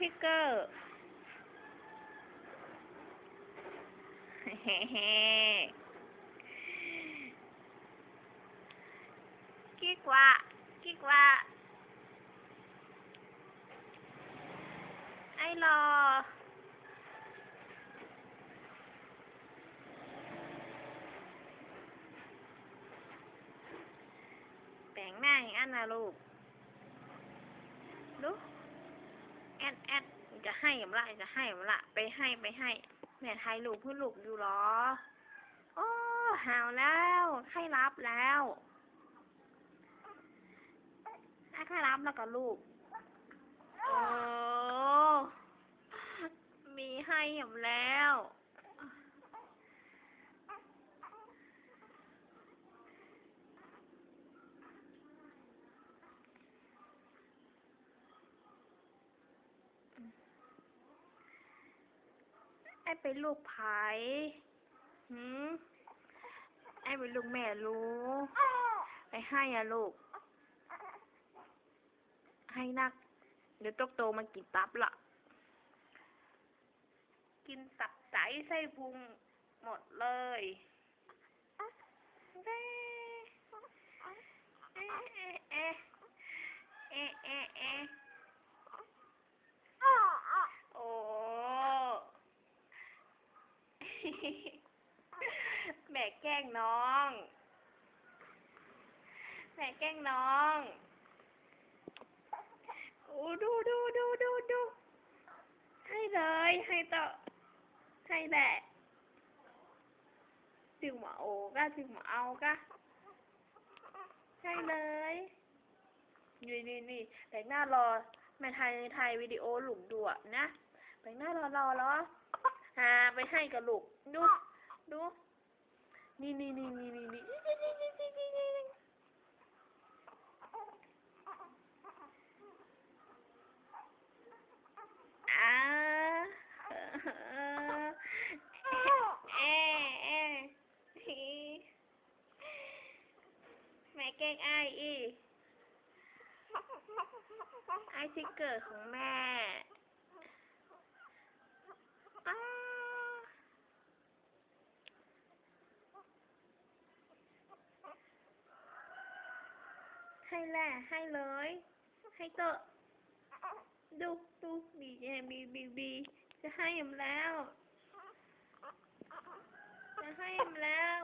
ทิกเกอร์เฮ้เฮ้กิ๊กว่ากิ๊กว่าไอ้รอแปลงหน้าอย่างนั้นนะลูก ดู แอ ดแอดจะให้ผมละจะให้ผมละไปให้ไปให้แม่ไทยลูกเพื่อลูกอยู่หรอโอ้หาวแล้วใครรับแล้วให้ใครรับแล้วก็ลูกโอ้มีให้ผมแล้ว ไอ้เป็นลูกไผ่หืมไอ้เป็นลูกแม่รู้ไปให้อะลูก ให้นัก เดี๋ยวตกโตมากินตับละกินตับไตไส้พุงหมดเลยเด้เอ๊ะเอ๊ะเอ๊ะเอ๊ะเอ๊ะเอ๊ะโอ้ แม่แกล้งน้อง แม่แกล้งน้องโอ้ดูดูดูดูดูให้เลย ให้ต่อให้แหละถึงมาโอ้ก็ถึงมาเอาก็ให้เลยนี่นี่นี่แต่งหน้ารอแม่ไทยไทยวิดีโอหลุมดูอะนะแต่งหน้ารอรอรอ หาไปให้กับลูก ดู ดู นี่นี่นี่นี่นี่นี่อ่าเอเอทีแม่แก้งไออีไอซิกเกอร์ของแม่ ให้แหละให้เลยให้เตอะดูดูบี bị บีบีจะให้ยำแล้วจะให้ยำแล้ว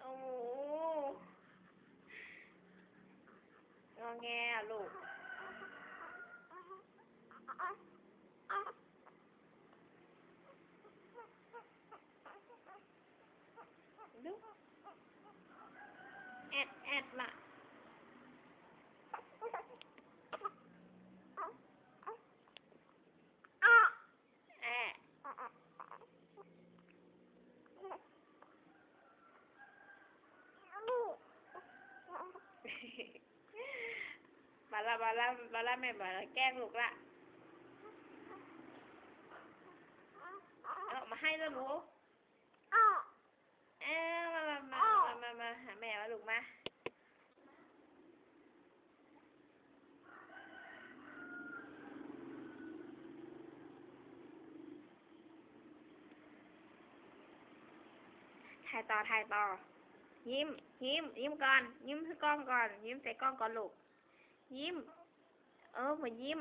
โอ้โหงอแงลูกดูแอดแอดละ ละบาละบาละแม่บาละแกล้งลูกละเอามาให้แล้วหนูเอ้มามามามามามาหาแม่มาลูกมาถ่ายต่อถ่ายต่อยิ้มยิ้มยิ้มก่อน ยิ้มให้กล้องก่อน ยิ้มใส่กล้องก่อนลูก ยิ้ม เออหมือนยิ้ม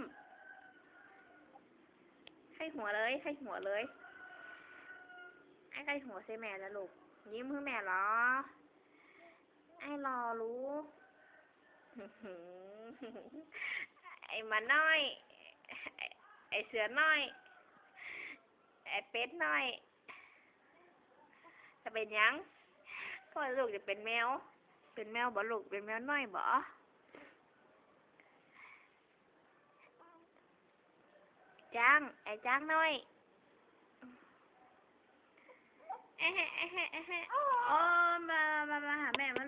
ให้หัวเลย ให้หัวเลยไอ้ใกล้หัวใส่แม่แล้วลูก ยิ้มให้แม่เหรอ ไอ้รอรู้ไอ้หมาน้อย ไอ้เสือน้อย ไอ้เป็ดน้อย จะเป็นยังพ่อลูกจะเป็นแมว เป็นแมวบ่ลูกเป็นแมวน้อยบ่ จ้างไอ้จ้างน้อยเอ้เฮ้เอะแฮะเอะแฮะโอ้มามามาหาแม่มา